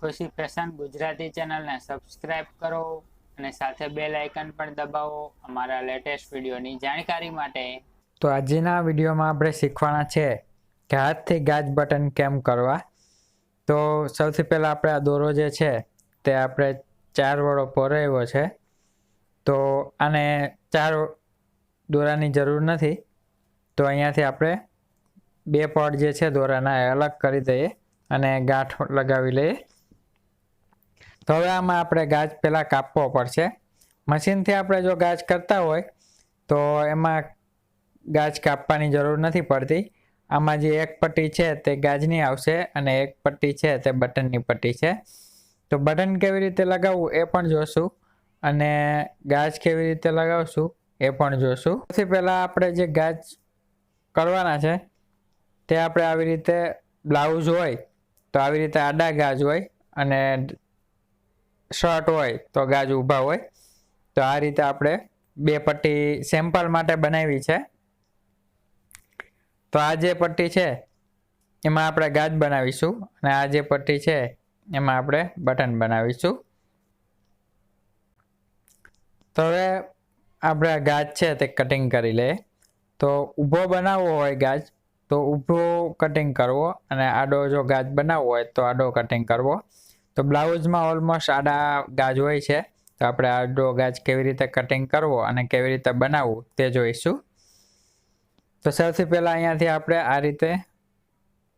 ખુશી ફેશન ગુજરાતી ચેનલને સબસ્ક્રાઇબ કરો અને સાથે બેલ આઇકન પણ દબાવો અમારા લેટેસ્ટ વિડીયોની જાણકારી માટે. તો આજના વિડીયોમાં આપણે શીખવાના છે કે હાથથી ગાજ બટન કેમ કરવા? તો સૌથી પહેલાં આપણે આ દોરો જે છે તે આપણે ચાર વડો પોરાવ્યો છે. તો આને ચાર દોરાની જરૂર નથી. તો અહીંયાથી આપણે બે પડ જે છે દોરાના એ અલગ કરી દઈએ અને ગાંઠ લગાવી લઈએ. તો હવે આમાં આપણે ગાજ પહેલાં કાપવો પડશે. મશીનથી આપણે જો ગાજ કરતા હોય, તો એમાં ગાજ કાપવાની જરૂર નથી પડતી. આમાં જે એક પટ્ટી છે તે ગાજની આવશે અને એક પટ્ટી છે તે બટનની પટ્ટી છે. તો બટન કેવી રીતે લગાવવું એ પણ જોશું અને ગાજ કેવી રીતે લગાવશું એ પણ જોશું. સૌથી પહેલાં આપણે જે ગાજ કરવાના છે, તે આપણે આવી રીતે બ્લાઉઝ હોય, તો આવી રીતે આડા ગાજ હોય અને શર્ટ હોય તો ગાજ ઊભા હોય. તો આ રીતે આપણે બે પટ્ટી સેમ્પલ માટે બનાવી છે. તો આ જે પટ્ટી છે, એમાં આપણે ગાજ બનાવીશું અને આ જે પટ્ટી છે, એમાં આપણે બટન બનાવીશું. તો હવે આપણે ગાજ છે તે કટિંગ કરી લઈએ. તો ઊભો બનાવવો હોય ગાજ, તો ઊભો કટિંગ કરવો અને આડો જો ગાજ બનાવવો હોય તો આડો કટિંગ કરવો. તો બ્લાઉઝમાં ઓલમોસ્ટ આડા ગાજ હોય છે. તો આપણે આડો ગાજ કેવી રીતે કટિંગ કરવો અને કેવી રીતે બનાવવું તે જોઈશું. તો સૌથી પહેલાં અહીંયાથી આપણે આ રીતે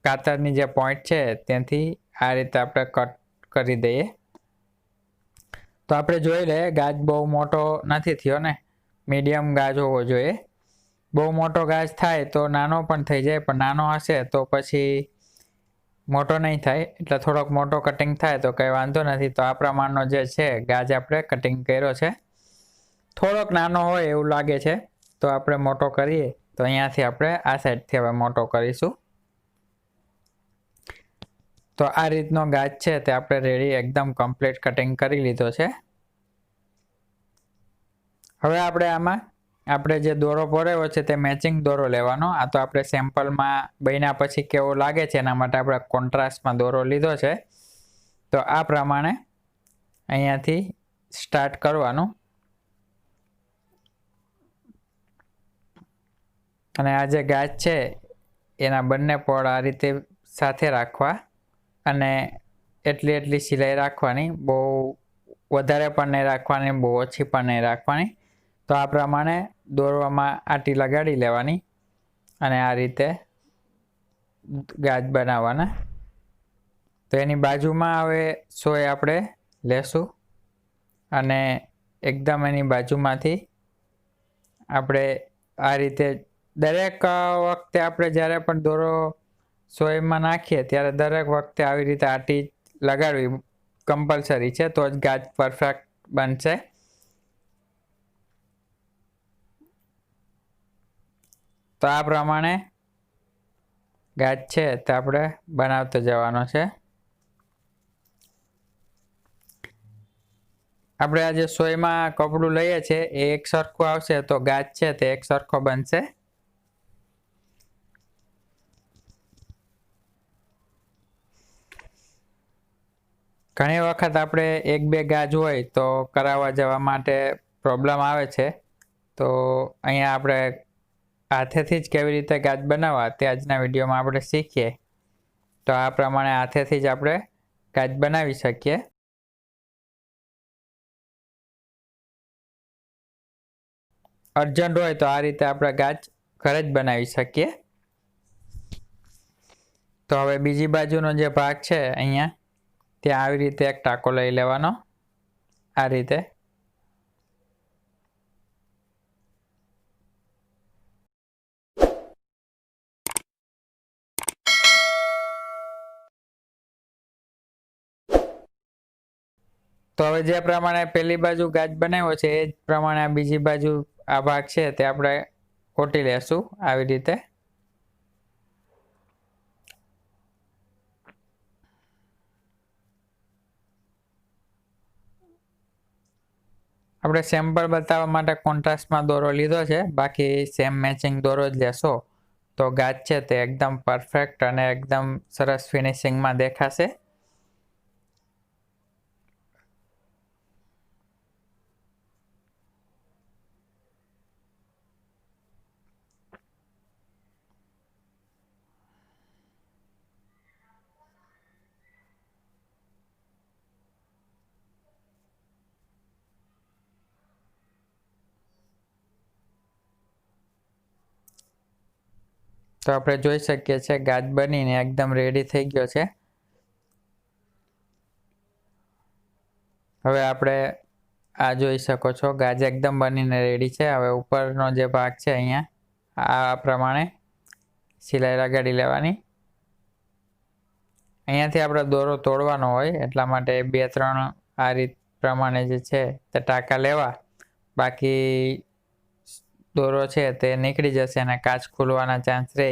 કાતરની જે પોઈન્ટ છે ત્યાંથી આ રીતે આપણે કટ કરી દઈએ. તો આપણે જોઈ લઈએ, ગાજ બહુ મોટો નથી થયો ને. મીડિયમ ગાજ હોવો જોઈએ. બહુ મોટો ગાજ થાય તો નાનો પણ થઈ જાય, પણ નાનો હશે તો પછી મોટો નહીં થાય, એટલે થોડોક મોટો કટિંગ થાય તો કંઈ વાંધો નથી. તો આ પ્રમાણનો જે છે, ગાજ આપણે કટિંગ કર્યો છે. થોડોક નાનો હોય એવું લાગે છે, તો આપણે મોટો કરીએ. તો અહીંયાથી આપણે આ સાઈડથી હવે મોટો કરીશું. તો આ રીતનો ગાજ છે તે આપણે રેડી એકદમ કમ્પ્લીટ કટિંગ કરી લીધો છે. હવે આપણે આમાં આપણે જે દોરો પોરેવો છે તે મેચિંગ દોરો લેવાનો. આ તો આપણે સેમ્પલમાં બન્યા પછી કેવો લાગે છે એના માટે આપણે કોન્ટ્રાસ્ટમાં દોરો લીધો છે. તો આ પ્રમાણે અહીંયાથી સ્ટાર્ટ કરવાનું. અને આ જે ગાજ છે, એના બંને પળ આ રીતે સાથે રાખવા. અને એટલી એટલી સિલાઈ રાખવાની. બહુ વધારે પણ નહીં રાખવાની, બહુ ઓછી પણ નહીં રાખવાની. તો આ પ્રમાણે દોરવામાં આટી લગાડી લેવાની અને આ રીતે ગાજ બનાવવાના. તો એની બાજુમાં હવે સોય આપણે લેશું અને એકદમ એની બાજુમાંથી આપણે આ રીતે દરેક વખતે આપણે જ્યારે પણ દોરો સોયમાં નાખીએ ત્યારે દરેક વખતે આવી રીતે આટી લગાડવી કમ્પલસરી છે, તો જ ગાજ પરફેક્ટ બનશે. તો આ પ્રમાણે ગાજ છે તે આપણે બનાવતો જવાનો છે. આપણે આજે સોયમાં કપડું લઈએ છીએ એ એક સરખું આવશે તો ગાજ છે તે એક સરખો બનશે. ઘણી વખત આપણે એક બે ગાજ હોય તો કરાવવા જવા માટે પ્રોબ્લેમ આવે છે. તો અહીંયા આપણે હાથેથી જ કેવી રીતે ગાજ બનાવવા તે આજના વિડીયોમાં આપણે શીખીએ. તો આ પ્રમાણે હાથેથી જ આપણે ગાજ બનાવી શકીએ. અર્જન્ટ હોય તો આ રીતે આપણે ગાજ ઘરે જ બનાવી શકીએ. તો હવે બીજી બાજુનો જે ભાગ છે અહીંયા, ત્યાં આવી રીતે એક ટાંકો લઈ લેવાનો. આ રીતે તો હવે જે પ્રમાણે પેલી બાજુ ગાજ બનાવ્યો છે, એ જ પ્રમાણે આ બીજી બાજુ આ ભાગ છે, તે આપણે ઓટી લેશું આવી રીતે. આપણે સેમ્પલ બતાવવા માટે કોન્ટ્રાસ્ટમાં દોરો લીધો છે, બાકી સેમ મેચિંગ દોરો જ લેશો. તો ગાજ છે તે એકદમ પરફેક્ટ અને એકદમ સરસ ફિનિશિંગમાં દેખાશે. તો આપણે જોઈ શકીએ છીએ ગાજ બનીને એકદમ રેડી થઈ ગયો છે. હવે આપણે આ જોઈ શકો છો, ગાજ એકદમ બનીને રેડી છે. હવે ઉપરનો જે ભાગ છે અહીંયા, આ પ્રમાણે સિલાઈ લગાડી લેવાની. અહીંયાથી આપણે દોરો તોડવાનો હોય, એટલા માટે બે ત્રણ આ રીત પ્રમાણે જે છે તે ટાંકા લેવા. બાકી દોરો છે તે નીકળી જશે અને કાચ ખુલવાના ચાન્સ રહે.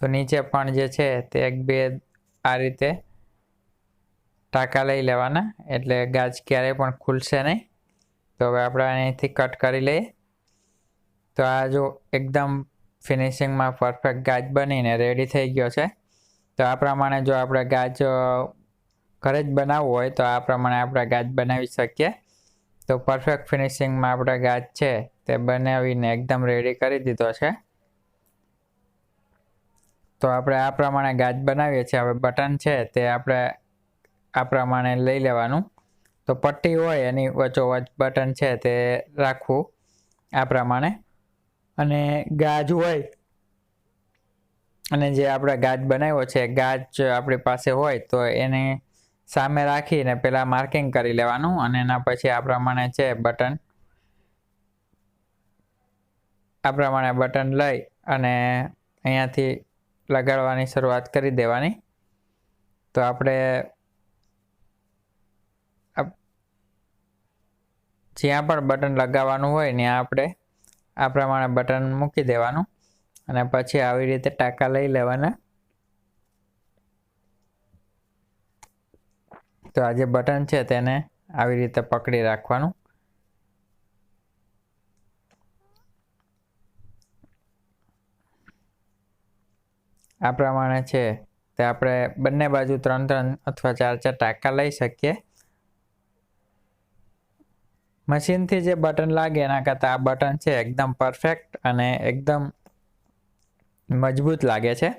તો નીચે પણ જે છે તે એક બે આ રીતે ટાંકા લઈ લેવાના. એટલે ગાજ ક્યારેય પણ ખુલશે નહીં. તો હવે આપણે અહીંથી કટ કરી લઈએ. તો આ જો એકદમ ફિનિશિંગમાં પરફેક્ટ ગાજ બનીને રેડી થઈ ગયો છે. તો આ પ્રમાણે જો આપણે ગાજ ઘરે જ બનાવવું હોય તો આ પ્રમાણે આપણે ગાજ બનાવી શકીએ. તો પરફેક્ટ ફિનિશિંગમાં આપણે ગાજ છે તે બનાવીને એકદમ રેડી કરી દીધો છે. તો આપણે આ પ્રમાણે ગાજ બનાવીએ છીએ. હવે બટન છે તે આપણે આ પ્રમાણે લઈ લેવાનું. તો પટ્ટી હોય એની વચ્ચોવચ બટન છે તે રાખવું આ પ્રમાણે. અને ગાજ હોય અને જે આપણે ગાજ બનાવ્યો છે, ગાજ આપણી પાસે હોય તો એને સામે રાખીને પેલા માર્કિંગ કરી લેવાનું અને એના પછી આ પ્રમાણે છે બટન આ પ્રમાણે બટન લઈ અને અહીંયાથી લગાડવાની શરૂઆત કરી દેવાની. તો આપણે જ્યાં પણ બટન લગાવવાનું હોય ત્યાં આપણે આ પ્રમાણે બટન મૂકી દેવાનું અને પછી આવી રીતે ટાંકા લઈ લેવાના. તો આ જે બટન છે તેને આવી રીતે પકડી રાખવાનું. આ પ્રમાણે છે તે આપણે બંને બાજુ ત્રણ ત્રણ અથવા ચાર ચાર ટાંકા લઈ શકીએ. મશીનથી જે બટન લાગે એના કરતાં આ બટન છે એકદમ પરફેક્ટ અને એકદમ મજબૂત લાગે છે.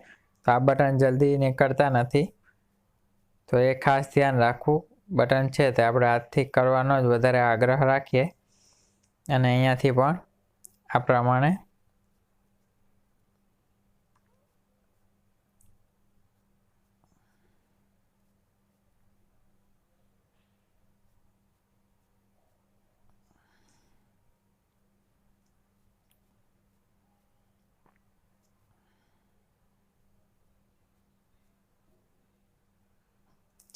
તો આ બટન જલ્દી નીકળતા નથી. તો એ ખાસ ધ્યાન રાખવું. બટન છે તે આપણે હાથથી કરવાનો જ વધારે આગ્રહ રાખીએ. અને અહીંયાથી પણ આ પ્રમાણે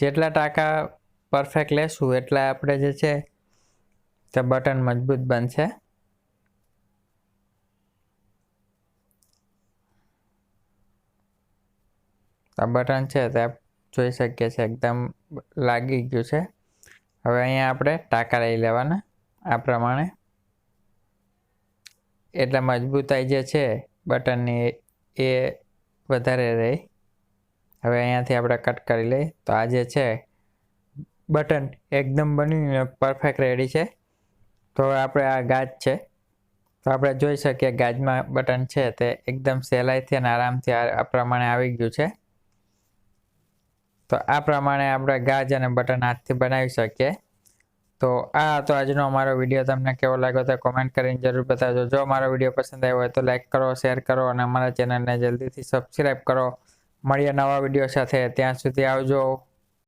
જેટલા ટાંકા પરફેક્ટ લેશું, એટલા આપણે જે છે, તે બટન મજબૂત બનશે. આ બટન છે તે જોઈ શકીએ છીએ, એકદમ લાગી ગયું છે. હવે અહીંયા આપણે ટાંકા લઈ લેવાના, આ પ્રમાણે. એટલે મજબૂતાઈ જે છે બટનની એ વધારે રહી. હવે અહીંયાથી આપણે કટ કરી લઈએ. તો આ જે છે, બટન એકદમ બનીને પરફેક્ટ રેડી છે. તો આપણે આ ગાજ છે. તો આપણે જોઈ શકીએ ગાજમાં બટન છે તે એકદમ સહેલાઈથી અને આરામથી આ પ્રમાણે આવી ગયું છે. તો આ પ્રમાણે આપણે ગાજ અને બટન હાથથી બનાવી શકીએ. તો આ હતો આજનો અમારો વીડિયો. તમને કેવો લાગ્યો તો કોમેન્ટ કરીને જરૂર બતાવજો. જો અમારો વીડિયો પસંદ આવ્યો હોય તો લાઈક કરો શેર કરો અને અમારા ચેનલને જલ્દીથી સબસ્ક્રાઈબ કરો. મળીએ નવા વીડિયો સાથે. ત્યાં સુધી આવજો.